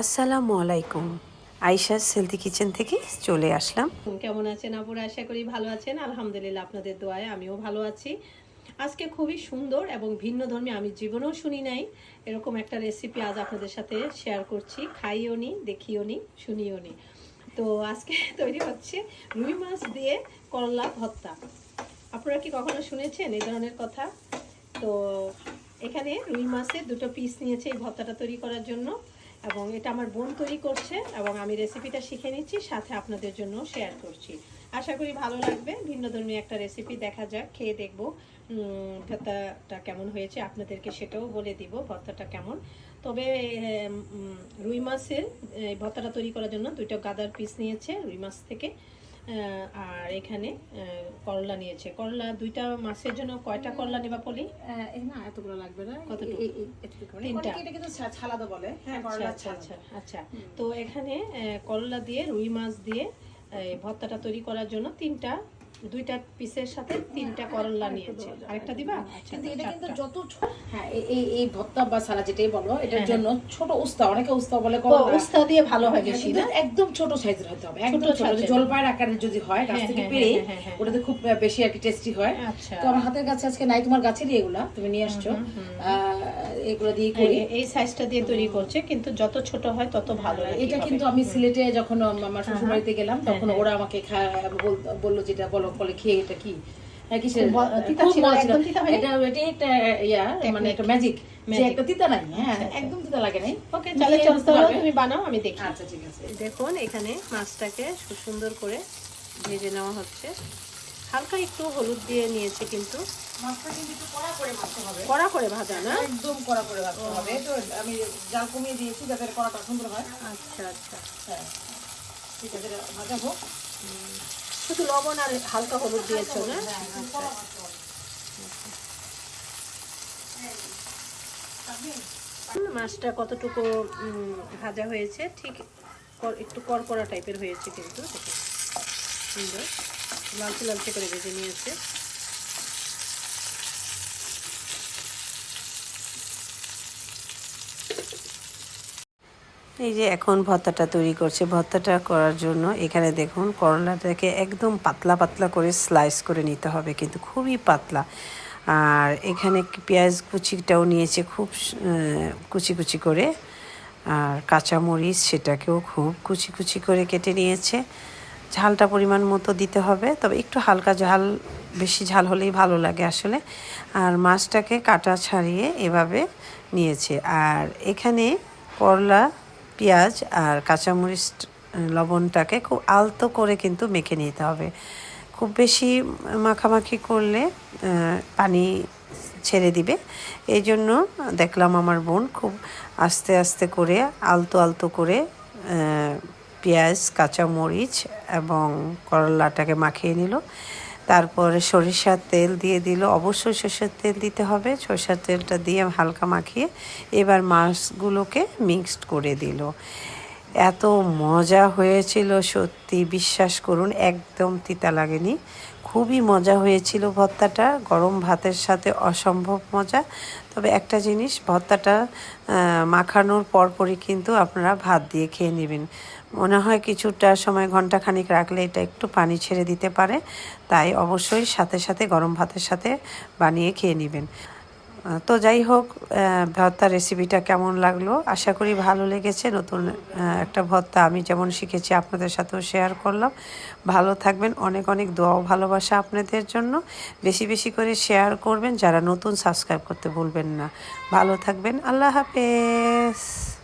আসসালামু আলাইকুম। আয়শা সেলদি কিচেন থেকে চলে আসলাম। কেমন আছেন আপুরা? আশা করি ভালো আছেন। আলহামদুলিল্লাহ আপনাদের দোয়ায় আমিও ভালো আছি। আজকে খুবই সুন্দর এবং ভিন্ন ধর্মী আমি জীবনেও শুনি নাই। এরকম একটা রেসিপি আজ আপনাদের সাথে শেয়ার করছি। খাইও নি, দেখিও নি, শুনিও নি। তো আজকে তৈরি হচ্ছে রুই মাছ দিয়ে করলা ভর্তা। আপনারা কি কখনো শুনেছেন এই ধরনের কথা? তো এখানে রুই মাছের দুটো পিস নিয়েছে এই ভর্তাটা তৈরি করার জন্য। এবং এটা আমার বোন তৈরি করছে এবং আমি রেসিপিটা শিখে নিচ্ছি, সাথে আপনাদের জন্য শেয়ার করছি। আশা করি ভালো লাগবে। ভিন্ন ধর্মী একটা রেসিপি দেখা যাক, খেয়ে দেখব। ভর্তাটা কেমন হয়েছে আপনাদেরকে সেটাও বলে দিব, ভর্তাটা কেমন। তবে রুই মাছের ভর্তাটা তৈরি করার জন্য দুইটা গাদার পিস নিয়েছে, রুই মাছ থেকে। আর এখানে করলা নিয়েছে। করলা দুইটা মাছের জন্য কয়টা করলা নেবা পলি? না এতগুলো লাগবে না। মানে তিনটা? ছালাদা বলে। হ্যাঁ আচ্ছা আচ্ছা আচ্ছা। আচ্ছা তো এখানে করলা দিয়ে রুই মাছ দিয়ে ভর্তাটা তৈরি করার জন্য তিনটা দুইটা পিসের সাথে তিনটা করলা নিয়েছে। আরেকটা দিবা? আচ্ছা কিন্তু এটা কিন্তু যত হ্যাঁ এই এই- ভর্তা বা সালা যেটাই বলো এটার হ্যাঁ, জন্য ছোট উস্তা অনেকে উস্তা বলে উস্তা দিয়ে ভালো হয় হ্যাঁ, বেশি না? একদম ছোট সাইজের হতে হবে। একদম ছোট জলপাইয়ের আকারের যদি হয় গাছ হ্যাঁ, থেকে হ্যাঁ, পেরে হ্যাঁ, হ্যাঁ, হ্যাঁ। ওটাতে খুব বেশি আর কি টেস্টি হয়। আচ্ছা। তো আমার হাতের কাছে আজকে নাই তোমার গাছেরই এগুলা তুমি নিয়ে আসছো। আহ, এগুলো দিয়ে করি। এই- সাইজটা দিয়ে তৈরি করছে কিন্তু যত ছোট হয় তত ভালো এটা কিন্তু আমি সিলেটে যখন আমার শ্বশুর বাড়িতে গেলাম হ্যাঁ, তখন ওরা আমাকে বলল যেটা বলো বলে খেয়ে এটা কি? হ্যাঁ, ইয়া মানে একটা ম্যাজিক একটা তিতা নাই হ্যাঁ আচ্ছা, আচ্ছা। একদম তিতা লাগে নাই। ওকে তাহলে দিয়ে চলতে হলো বুঝতে তুমি বানাও আমি দেখি। আচ্ছা ঠিক আছে। দেখুন এখানে মাছটাকে সুন্দর করে ভেজে নেওয়া হচ্ছে। হালকা একটু হলুদ দিয়ে নিয়েছে কিন্তু। মাছটা কিন্তু একটু কড়া করে ভাজতে হবে। কড়া করে ভাজা না? একদম কড়া করে ভাজতে হবে। তো আমি জাল কমিয়ে দিয়েছি যাতে কড়াটা সুন্দর হয়। আচ্ছা আচ্ছা। হ্যাঁ ঠিক আছে শুধু লবণ আর হালকা হলুদ দিয়েছ, না। মাছটা কতটুকু ভাজা হয়েছে? ঠিক একটু করকরা টাইপের হয়েছে কিন্তু সুন্দর। লালচে লালচে করে ভেজে নিয়েছে। এই যে এখন ভর্তাটা তৈরি করছে, ভর্তাটা করার জন্য এখানে দেখুন করলাটাকে একদম পাতলা পাতলা করে স্লাইস করে নিতে হবে কিন্তু খুবই পাতলা। আর এখানে পেঁয়াজ কুচিটাও নিয়েছে খুব কুচি কুচি করে। আর কাঁচামরিচ সেটাকেও খুব কুচি কুচি করে কেটে নিয়েছে। ঝালটা পরিমাণ মতো দিতে হবে, তবে একটু হালকা ঝাল, বেশি ঝাল হলেই ভালো লাগে আসলে। আর মাছটাকে কাটা ছাড়িয়ে এভাবে নিয়েছে। আর এখানে করলা পেঁয়াজ আর কাঁচামরিচ লবণটাকে খুব আলতো করে কিন্তু মেখে নিতে হবে। খুব বেশি মাখামাখি করলে পানি ছেড়ে দিবে। এই জন্য দেখলাম আমার বোন খুব আস্তে আস্তে করে, আলতো আলতো করে পেঁয়াজ, কাঁচামরিচ এবং করলাটাকে মাখিয়ে নিল। তারপরে সরিষার তেল দিয়ে দিল। অবশ্যই সরিষার তেল দিতে হবে। সরিষার তেলটা দিয়ে হালকা মাখিয়ে এবার মাছগুলোকে মিক্সড করে দিল। এত মজা হয়েছিল, সত্যি বিশ্বাস করুন, একদম তিতা লাগেনি। খুবই মজা হয়েছিল ভর্তাটা গরম ভাতের সাথে অসম্ভব মজা। তবে একটা জিনিস ভর্তাটা মাখানোর পরপরই কিন্তু আপনারা ভাত দিয়ে খেয়ে নেবেন। মনে হয় কিছুটা সময় ঘণ্টা খানিক রাখলে এটা একটু পানি ছেড়ে দিতে পারে, তাই অবশ্যই সাথে সাথে গরম ভাতের সাথে বানিয়ে খেয়ে নেবেন। তো যাই হোক ভর্তা রেসিপিটা কেমন লাগল? আশা করি ভালো লেগেছে। নতুন একটা ভর্তা আমি যেমন শিখেছি, আপনাদের সাথেও শেয়ার করলাম। ভালো থাকবেন। অনেক অনেক দোয়াও ভালোবাসা আপনাদের জন্য। বেশি বেশি করে শেয়ার করবেন। যারা নতুন সাবস্ক্রাইব করতে ভুলবেন না। ভালো থাকবেন। আল্লাহ হাফেজ।